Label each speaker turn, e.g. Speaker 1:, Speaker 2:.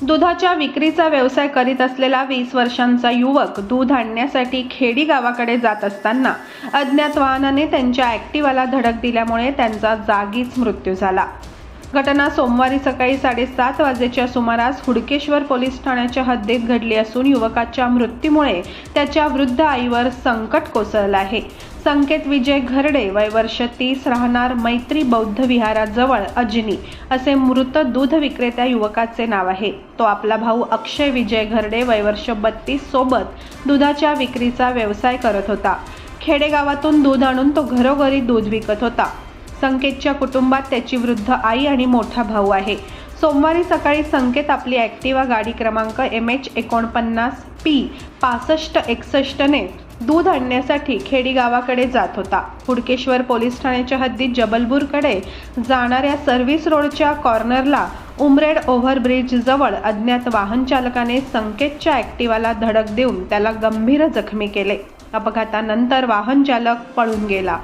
Speaker 1: दुधाच्या विक्रीचा व्यवसाय करीत असलेला वीस वर्षांचा युवक दूध आणण्यासाठी खेडी गावाकडे जात असताना अज्ञात वाहनाने त्यांच्या ॲक्टिवाला धडक दिल्यामुळे त्यांचा जागीच मृत्यू झाला. घटना सोमवारी सकाळी साडेसात वाजेच्या सुमारास हुडकेश्वर पोलीस ठाण्याच्या हद्दीत घडली असून युवकाच्या मृत्यूमुळे त्याच्या वृद्ध आईवर संकट कोसळलं आहे. संकेत विजय घरडे वय वर्ष तीस राहणार मैत्री बौद्ध विहाराजवळ अजनी असे मृत दूध विक्रेत्या युवकाचे नाव आहे. तो आपला भाऊ अक्षय विजय घरडे वय वर्ष बत्तीस सोबत दुधाच्या विक्रीचा व्यवसाय करत होता. खेडेगावातून दूध आणून तो घरोघरी दूध विकत होता. संकेतच्या कुटुंबात त्याची वृद्ध आई आणि मोठा भाऊ आहे. सोमवारी सकाळी संकेत आपली ॲक्टिवा गाडी क्रमांक एम एच एकोणपन्नास पी पासष्ट एकसष्टने दूध आणण्यासाठी खेडी गावाकडे जात होता. हुडकेश्वर पोलीस ठाण्याच्या हद्दीत जबलपूरकडे जाणाऱ्या सर्व्हिस रोडच्या कॉर्नरला उमरेड ओव्हरब्रिजजवळ अज्ञात वाहन चालकाने संकेतच्या ॲक्टिवाला धडक देऊन त्याला गंभीर जखमी केले. अपघातानंतर वाहन चालक पळून गेला.